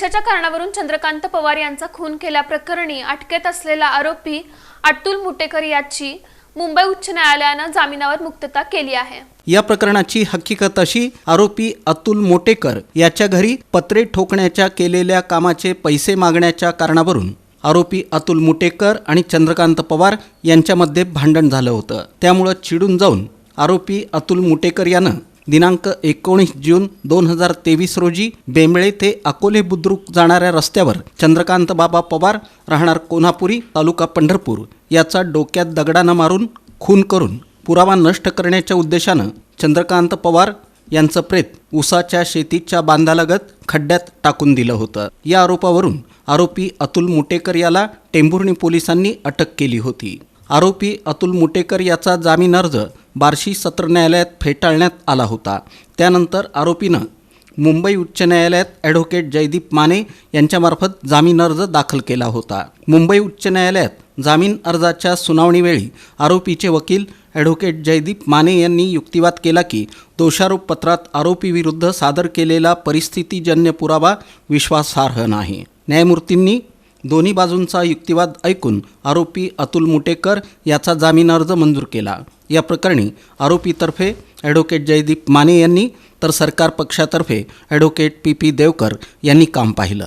पैशाच्या कारणावरून चंद्रकांत पवार यांचा खून केल्याप्रकरणी अटकेत असलेला आरोपी अतुल मुटेकर याची मुंबई उच्च न्यायालयानं जामिनावर मुक्तता केली आहे. या प्रकरणाची हकीकत अशी आरोपी अतुल मोटेकर याच्या घरी पत्रे ठोकण्याच्या केलेल्या कामाचे पैसे मागण्याच्या कारणावरून आरोपी अतुल मुटेकर आणि चंद्रकांत पवार यांच्यामध्ये भांडण झालं होतं. त्यामुळं चिडून जाऊन आरोपी अतुल मुटेकर यानं दिनांक एकोणीस जून दोन हजार तेवीस रोजी बेंबळे ते अकोले बुद्रुक जाणाऱ्या रस्त्यावर चंद्रकांत बाबा पवार राहणार कोल्हापुरी तालुका पंढरपूर याचा डोक्यात दगडानं मारून खून करून पुरावा नष्ट करण्याच्या उद्देशानं चंद्रकांत पवार यांचं प्रेत उसाच्या शेतीच्या बांधालगत खड्ड्यात टाकून दिलं होतं. या आरोपावरून आरोपी अतुल मुटेकर याला टेंभुर्णी पोलिसांनी अटक केली होती. आरोपी अतुल मुटेकर याचा जामीन अर्ज बार्शी सत्र न्यायालयात फेटाळण्यात आला होता. त्यानंतर आरोपीनं मुंबई उच्च न्यायालयात ॲडव्होकेट जयदीप माने यांच्यामार्फत जामीन अर्ज दाखल केला होता. मुंबई उच्च न्यायालयात जामीन अर्जाच्या सुनावणीवेळी आरोपीचे वकील ॲडव्होकेट जयदीप माने यांनी युक्तिवाद केला की दोषारोपपत्रात आरोपीविरुद्ध सादर केलेला परिस्थितीजन्य पुरावा विश्वासार्ह नाही. न्यायमूर्तींनी दोन्ही बाजूंचा युक्तिवाद ऐकून आरोपी अतुल मुटेकर याचा जामीन अर्ज मंजूर केला. या प्रकरणी आरोपीतर्फे ॲडव्होकेट जयदीप माने यांनी तर सरकार पक्षातर्फे ॲडव्होकेट पी पी देवकर यांनी काम पाहिलं.